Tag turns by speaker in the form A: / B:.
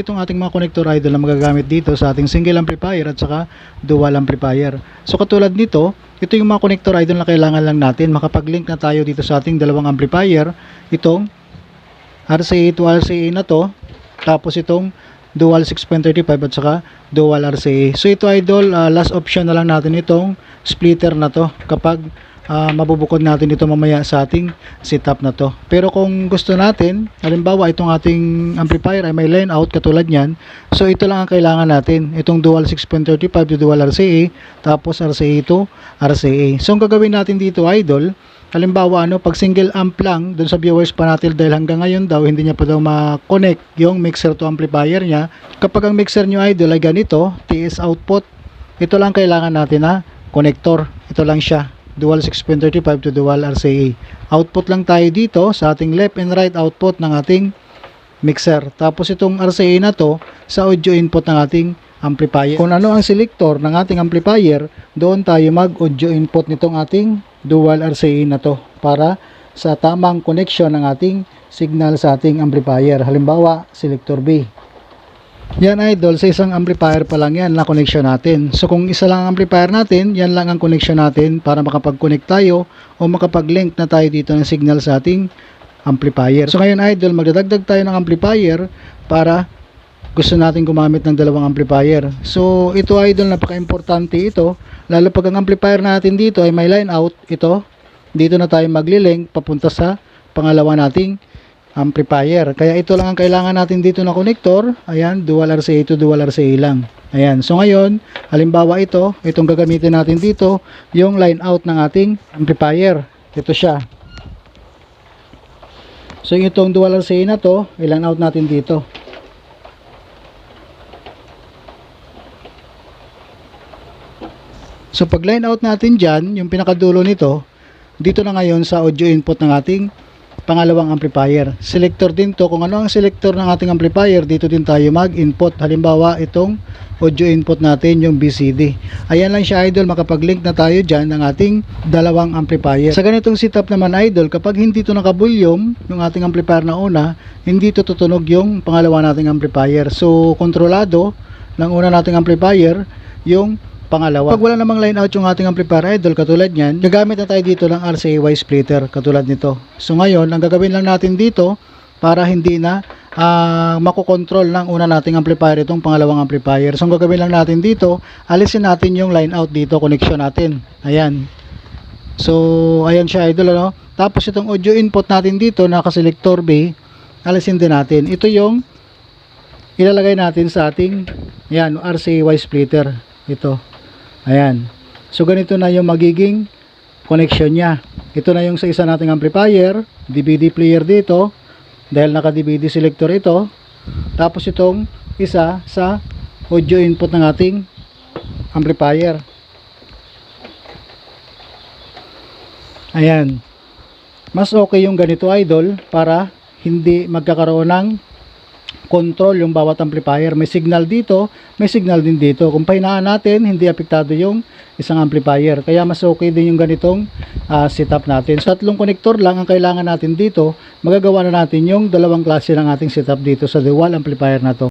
A: Itong ating mga connector idol na magagamit dito sa ating single amplifier at saka dual amplifier. So katulad nito, ito yung mga connector idol na kailangan lang natin. Makapag-link na tayo dito sa ating dalawang amplifier. Itong RCA to RCA na to. Tapos itong dual 6.35 at saka dual RCA. So ito idol, ah, last option na lang natin itong splitter na to kapag ah, mabubukod natin ito mamaya sa ating setup na to. Pero kung gusto natin, halimbawa itong ating amplifier ay may line out katulad niyan, so ito lang ang kailangan natin. Itong dual 6.35 to dual RCA, tapos RCA to RCA. So ang gagawin natin dito idol, halimbawa ano, pag single amp lang dun sa viewers pa natin dahil hanggang ngayon daw hindi niya pa daw ma-connect yung mixer to amplifier niya. Kapag ang mixer nyo idol ay ganito, TS output, ito lang kailangan natin na connector. Ito lang siya dual 6.35 to dual RCA. Output lang tayo dito sa ating left and right output ng ating mixer. Tapos itong RCA na to sa audio input ng ating amplifier. Kung ano ang selector ng ating amplifier, doon tayo mag audio input nitong ating dual RCA na to para sa tamang connection ng ating signal sa ating amplifier. Halimbawa, selector B. Yan idol, sa isang amplifier pa lang yan na connection natin. So kung isa lang ang amplifier natin, yan lang ang connection natin para makapag-connect tayo o makapag-link na tayo dito ng signal sa ating amplifier. So ngayon idol, magdadagdag tayo ng amplifier para gusto natin gumamit ng dalawang amplifier. So ito idol, napaka-importante ito. Lalo pag ang amplifier natin dito ay may line out, ito, dito na tayo magli-link papunta sa pangalawa nating amplifier. Kaya ito lang ang kailangan natin dito na connector. Ayan, dual RCA to dual RCA lang. Ayan. So ngayon, halimbawa ito, itong gagamitin natin dito, yung line out ng ating amplifier. Ito siya. So itong dual RCA na to, i-line out natin dito. So pag line out natin dyan, yung pinakadulo nito, dito na ngayon sa audio input ng ating pangalawang amplifier. Selector din to. Kung ano ang selector ng ating amplifier, dito din tayo mag-input. Halimbawa, itong audio input natin, yung BCD. Ayan lang siya, idol. Makapag-link na tayo dyan ng ating dalawang amplifier. Sa ganitong setup naman, idol, kapag hindi to nakabulyom, yung ating amplifier na una, hindi to tutunog yung pangalawa nating amplifier. So, kontrolado ng una nating amplifier, yung pangalawa. Pag wala namang line out yung ating amplifier idol katulad niyan, gagamit na tayo dito ng RCA-Y splitter katulad nito. So ngayon, ang gagawin lang natin dito para hindi na ah, makokontrol ng una nating amplifier itong pangalawang amplifier. So ang gagawin lang natin dito, alisin natin yung line out dito, connection natin. Ayan. So ayan siya idol ano. Tapos itong audio input natin dito, naka-selector B, alisin din natin. Ito yung ilalagay natin sa ating yan, RCA-Y splitter. Ito. Ayan. So ganito na yung magiging connection niya. Ito na yung sa isa nating amplifier, DVD player dito, dahil naka DVD selector ito. Tapos itong isa sa audio input ng ating amplifier. Ayan. Mas okay yung ganito idol para hindi magkakaroon ng control yung bawat amplifier. May signal dito, may signal din dito. Kung pahinaan natin, hindi apektado yung isang amplifier. Kaya mas okay din yung ganitong ah, setup natin. So, tatlong connector lang ang kailangan natin dito. Magagawa na natin yung dalawang klase ng ating setup dito sa dual amplifier na to.